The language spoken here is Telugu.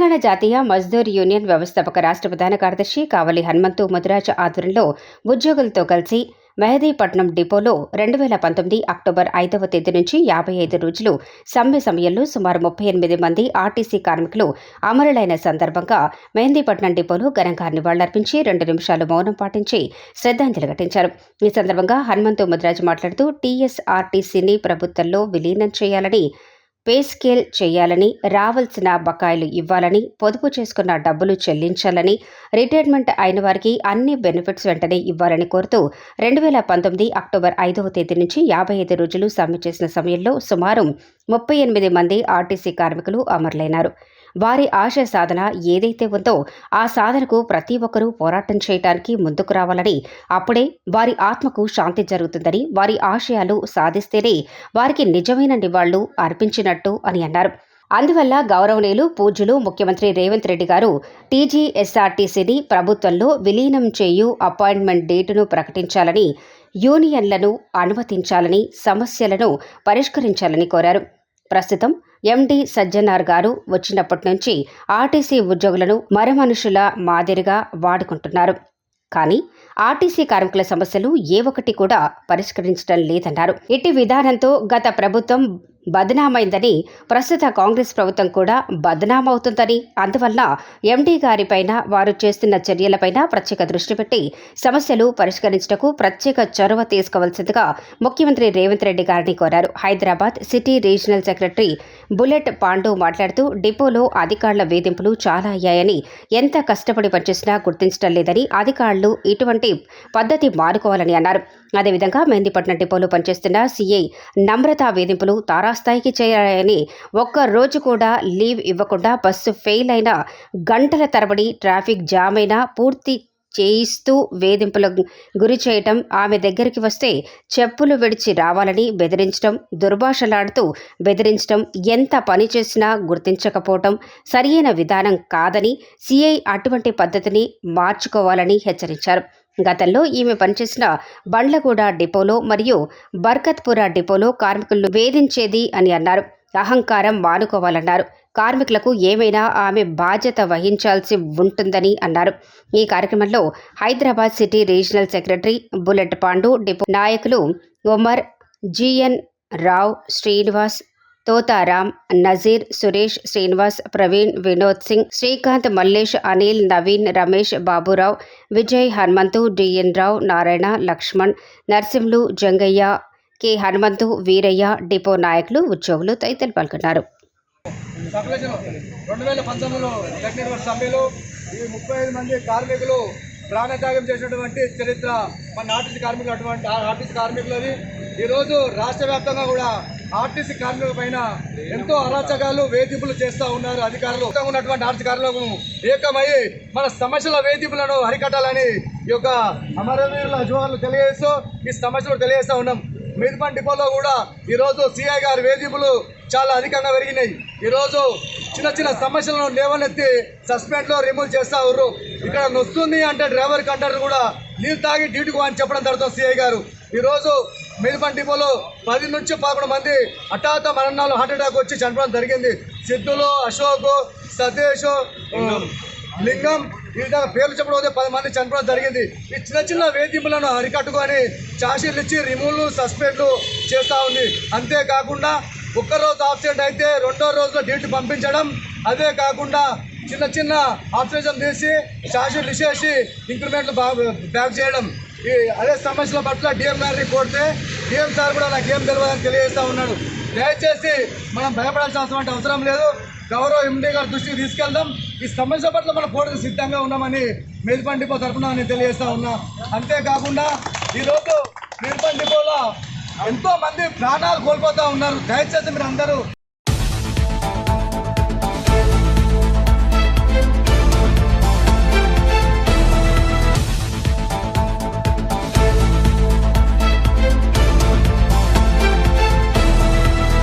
జాతీయ మజ్దూర్ యూనియన్ వ్యవస్థాపక రాష్ట్ర ప్రధాన కార్యదర్శి కావలి హనుమంతు ముదిరాజ్ ఆధ్వర్యంలో ఉద్యోగులతో కలిసి మెహదీపట్నం డిపోలో రెండు వేల పంతొమ్మిది అక్టోబర్ ఐదవ తేదీ నుంచి యాభై ఐదు రోజులు సమ్మె సమయంలో సుమారు ముప్పై ఎనిమిది మంది ఆర్టీసీ కార్మికులు అమరులైన సందర్భంగా మెహందీపట్నం డిపోలో ఘనంగా నివాళులర్పించి రెండు నిమిషాలు మౌనం పాటించి శ్రద్ధాంజలి ఘటించారు. ఈ సందర్భంగా హనుమంతు ముదిరాజ్ మాట్లాడుతూ టీఎస్ఆర్టీసీని ప్రభుత్వంలో విలీనం చేయాలని పే స్కేల్ చేయాలని రావాల్సిన బకాయిలు ఇవ్వాలని పొదుపు చేసుకున్న డబ్బులు చెల్లించాలని రిటైర్మెంట్ అయిన వారికి అన్ని బెనిఫిట్స్ వెంటనే ఇవ్వాలని కోరుతూ రెండు వేల పంతొమ్మిది అక్టోబర్ ఐదవ తేదీ నుంచి యాభై ఐదు రోజులు సమ్మె చేసిన సమయంలో సుమారు ముప్పై ఎనిమిది మంది ఆర్టీసీ కార్మికులు అమరులైనారు. వారి ఆశ సాధన ఏదైతే ఉందో ఆ సాధనకు ప్రతి ఒక్కరూ పోరాటం చేయడానికి ముందుకు రావాలని అప్పుడే వారి ఆత్మకు శాంతి జరుగుతుందని వారి ఆశయాలు సాధిస్తేనే వారికి నిజమైన నివాళులు అర్పించినట్టు అని అన్నారు. అందువల్ల గౌరవనీయులు పూజ్యులు ముఖ్యమంత్రి రేవంత్ రెడ్డి గారు టీజీఎస్ఆర్టీసీని ప్రభుత్వంలో విలీనం చేయు అపాయింట్మెంట్ డేటును ప్రకటించాలని యూనియన్లను అనుమతించాలని సమస్యలను పరిష్కరించాలని కోరారు. ప్రస్తుతం ఎండి సజ్జనార్ గారు వచ్చినప్పటి నుంచి ఆర్టీసీ ఉద్యోగులను మరమనుషుల మాదిరిగా వాడుకుంటున్నారు. కానీ ఆర్టీసీ కార్మికుల సమస్యలు ఏ ఒక్కటి కూడా పరిష్కరించడం లేదన్నారు. ఇట్టి విధానంతో గత ప్రభుత్వం బదనామైందని ప్రస్తుత కాంగ్రెస్ ప్రభుత్వం కూడా బదనామవుతుందని. అందువల్ల ఎండీ గారిపైన వారు చేస్తున్న చర్యలపైన ప్రత్యేక దృష్టి పెట్టి సమస్యలు పరిష్కరించటకు ప్రత్యేక చొరవ తీసుకోవాల్సిందిగా ముఖ్యమంత్రి రేవంత్ రెడ్డి గారిని కోరారు. Hyderabad city regional secretary Bullet Pandu మాట్లాడుతూ డిపోలో అధికారుల వేధింపులు చాలా అయ్యాయని ఎంత కష్టపడి పనిచేసినా గుర్తించడం లేదని అధికారులు ఇటువంటి పద్ధతి మారుకోవాలని అన్నారు. అదేవిధంగా మెహందీపట్నం డిపోలో పనిచేస్తున్న సీఐ నమ్రత వేధింపులు తారా స్థాయికి చేరాయని ఒక్క రోజు కూడా లీవ్ ఇవ్వకుండా బస్సు ఫెయిల్ అయిన గంటల తరబడి ట్రాఫిక్ జామ్ అయినా పూర్తి చేయిస్తూ వేధింపులకు గురి చేయటం ఆమె దగ్గరికి వస్తే చెప్పులు విడిచి రావాలని బెదిరించడం దుర్భాషలాడుతూ బెదిరించడం ఎంత పని చేసినా గుర్తించకపోవటం సరియైన విధానం కాదని సిఐ అటువంటి పద్ధతిని మార్చుకోవాలని హెచ్చరించారు. గతంలో ఈమె పనిచేసిన బండ్లగూడ డిపోలో మరియు బర్కత్పుర డిపోలో కార్మికులను వేధించేది అని అన్నారు. అహంకారం మానుకోవాలన్నారు కార్మికులకు ఏమైనా ఆమె బాధ్యత వహించాల్సి ఉంటుందని అన్నారు. ఈ కార్యక్రమంలో Hyderabad city regional secretary Bullet Pandu depot నాయకులు Omar G N Rao Srinivas Totaram Nazeer Suresh Srinivas Praveen Vinod Singh Srikanth Mallesh Anil Naveen Ramesh Baburao Vijay Hanumanthu D N Rao Narayana Laxman Narsimhulu Jangaiah K. Hanumanthu Veeraiah depot నాయకులు ఉద్యోగులు తదితరులు పాల్గొన్నారు. రెండు వేల పంతొమ్మిదిలో జరిగినటువంటి సమ్మెలో ఈ ముప్పై ఐదు మంది కార్మికులు ప్రాణత్యాగం చేసినటువంటి చరిత్ర మన ఆర్టీసీ కార్మికులు అటువంటి ఆ ఆర్టీసీ కార్మికులది. ఈరోజు రాష్ట్ర వ్యాప్తంగా కూడా ఆర్టీసీ కార్మికుల పైన ఎంతో అరాచకాలు వేధింపులు చేస్తూ ఉన్నారు అధికారులు. ఉన్నటువంటి ఆర్టీసీ ఏకమయ్యి ఏకమై మన సమస్యల వేధింపులను అరికట్టాలని ఈ యొక్క అమరవీరుల జోహార్లు తెలియజేస్తూ ఈ సమస్యలు తెలియజేస్తూ ఉన్నాం. మిదిపన్ డిపోలో కూడా ఈరోజు సిఐ గారి వేధింపులు చాలా అధికంగా పెరిగినాయి. ఈరోజు చిన్న చిన్న సమస్యలను లేవనెత్తి సస్పెండ్లో రిమూవ్ చేస్తా ఉన్నారు. ఇక్కడ నొస్తుంది అంటే డ్రైవర్ కండక్టర్ కూడా నీళ్ళు తాగి డ్యూటీకి అని చెప్పడం జరుగుతుంది సిఐ గారు. ఈరోజు మిల్పన్ డిపోలో పది నుంచి పదకొండు మంది హఠాత్ మరణాలు హార్ట్ అటాక్ వచ్చి చనిపోవడం జరిగింది. సిద్ధులు అశోక్ సతీష్ లింగం. ఈ విధంగా పేర్లు చెప్పడం పది మంది చనిపోవడం జరిగింది. ఈ చిన్న చిన్న వేధింపులను అరికట్టుకొని ఛార్జీలు ఇచ్చి రిమూవ్లు సస్పెండ్లు చేస్తూ ఉంది. అంతేకాకుండా ఒక్క రోజు ఆబ్సెంట్ అయితే రెండో రోజులో డ్యూటీ పంపించడం. అదే కాకుండా చిన్న చిన్న ఆబ్సెషన్ తీసి ఛార్జీలు చేసి ఇంక్రిమెంట్లు బ్యాక్ చేయడం. ఈ అదే సమస్యల పట్ల డిఎం గారిని కోరితే డిఎం సార్ కూడా నాకు ఏం తెలియదని తెలియజేస్తూ ఉన్నాడు. దయచేసి మనం భయపడాల్సిన అవసరం లేదు. గౌరవ ఎండీ గారి దృష్టికి తీసుకెళ్దాం. ఈ సమస్య పట్ల మనం పోటీ సిద్ధంగా ఉన్నామని మేల్పన్ డిపో తరఫున నేను తెలియజేస్తా ఉన్నా. అంతేకాకుండా ఈరోజు మేల్పన్ డిపోలో ఎంతో మంది ప్రాణాలు కోల్పోతూ ఉన్నారు. దయచేసి మీరు అందరూ